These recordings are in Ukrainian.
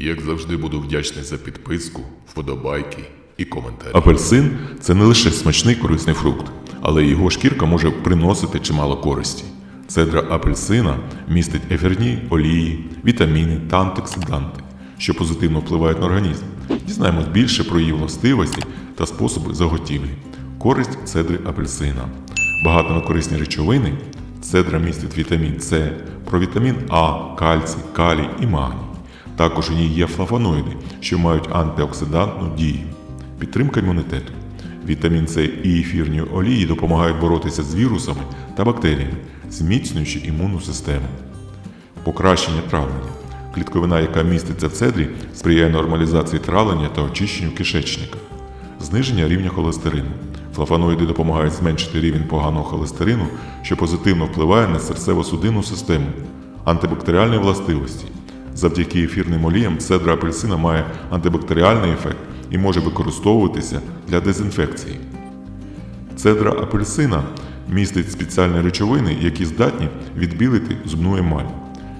Як завжди буду вдячний за підписку, вподобайки і коментарі. Апельсин це не лише смачний корисний фрукт, але його шкірка може приносити чимало користі. Цедра апельсина містить ефірні олії, вітаміни та антиоксиданти, що позитивно впливають на організм. Дізнаємось більше про її властивості та способи заготівлі. Користь цедри апельсина. Багато на корисні речовини. Цедра містить вітамін С, провітамін А, кальцій, калій і магній. Також у ній є флавоноїди, що мають антиоксидантну дію. Підтримка імунітету. Вітамін С і ефірні олії допомагають боротися з вірусами та бактеріями, зміцнюючи імунну систему. Покращення травлення. Клітковина, яка міститься в цедрі, сприяє нормалізації травлення та очищенню кишечника. Зниження рівня холестерину. Флавоноїди допомагають зменшити рівень поганого холестерину, що позитивно впливає на серцево-судинну систему, антибактеріальні властивості. Завдяки ефірним оліям цедра апельсина має антибактеріальний ефект і може використовуватися для дезінфекції. Цедра апельсина містить спеціальні речовини, які здатні відбілити зубну емаль.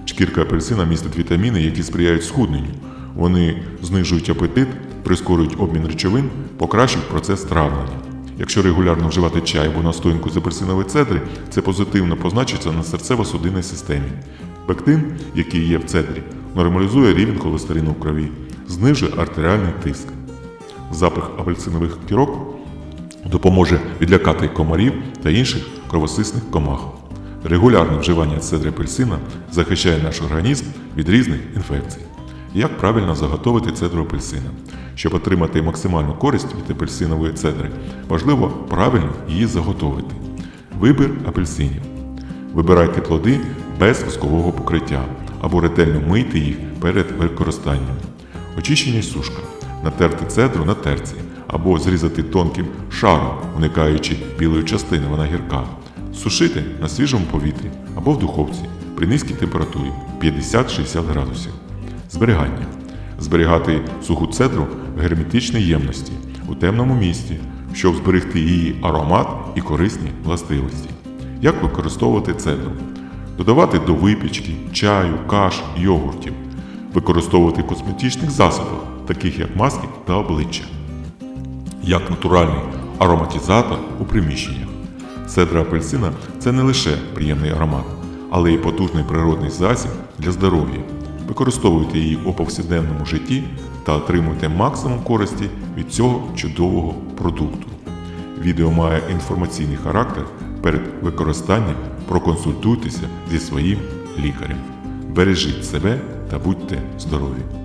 Шкірка апельсина містить вітаміни, які сприяють схудненню. Вони знижують апетит, прискорюють обмін речовин, покращують процес травлення. Якщо регулярно вживати чай або настоянку з апельсинової цедри, це позитивно позначиться на серцево-судинній системі. Пектин, який є в цедрі, нормалізує рівень холестерину в крові, знижує артеріальний тиск. Запах апельсинових кірок допоможе відлякати комарів та інших кровосисних комах. Регулярне вживання цедри апельсина захищає наш організм від різних інфекцій. Як правильно заготовити цедру апельсина? Щоб отримати максимальну користь від апельсинової цедри, важливо правильно її заготовити. Вибір апельсинів. Вибирайте плоди без воскового покриття або ретельно мийте їх перед використанням. Очищення сушка. Натерти цедру на терці або зрізати тонким шаром, уникаючи білої частини, вона гірка. Сушити на свіжому повітрі або в духовці при низькій температурі 50-60 градусів. Зберігання. Зберігати суху цедру в герметичній ємності у темному місці, щоб зберегти її аромат і корисні властивості. Як використовувати цедру? Додавати до випічки, чаю, каш, йогуртів. Використовувати в косметичних засобах, таких як маски та обличчя. Як натуральний ароматизатор у приміщеннях. Цедра апельсина це не лише приємний аромат, але й потужний природний засіб для здоров'я. Використовуйте її у повсякденному житті та отримуйте максимум користі від цього чудового продукту. Відео має інформаційний характер. Перед використанням проконсультуйтеся зі своїм лікарем. Бережіть себе та будьте здорові!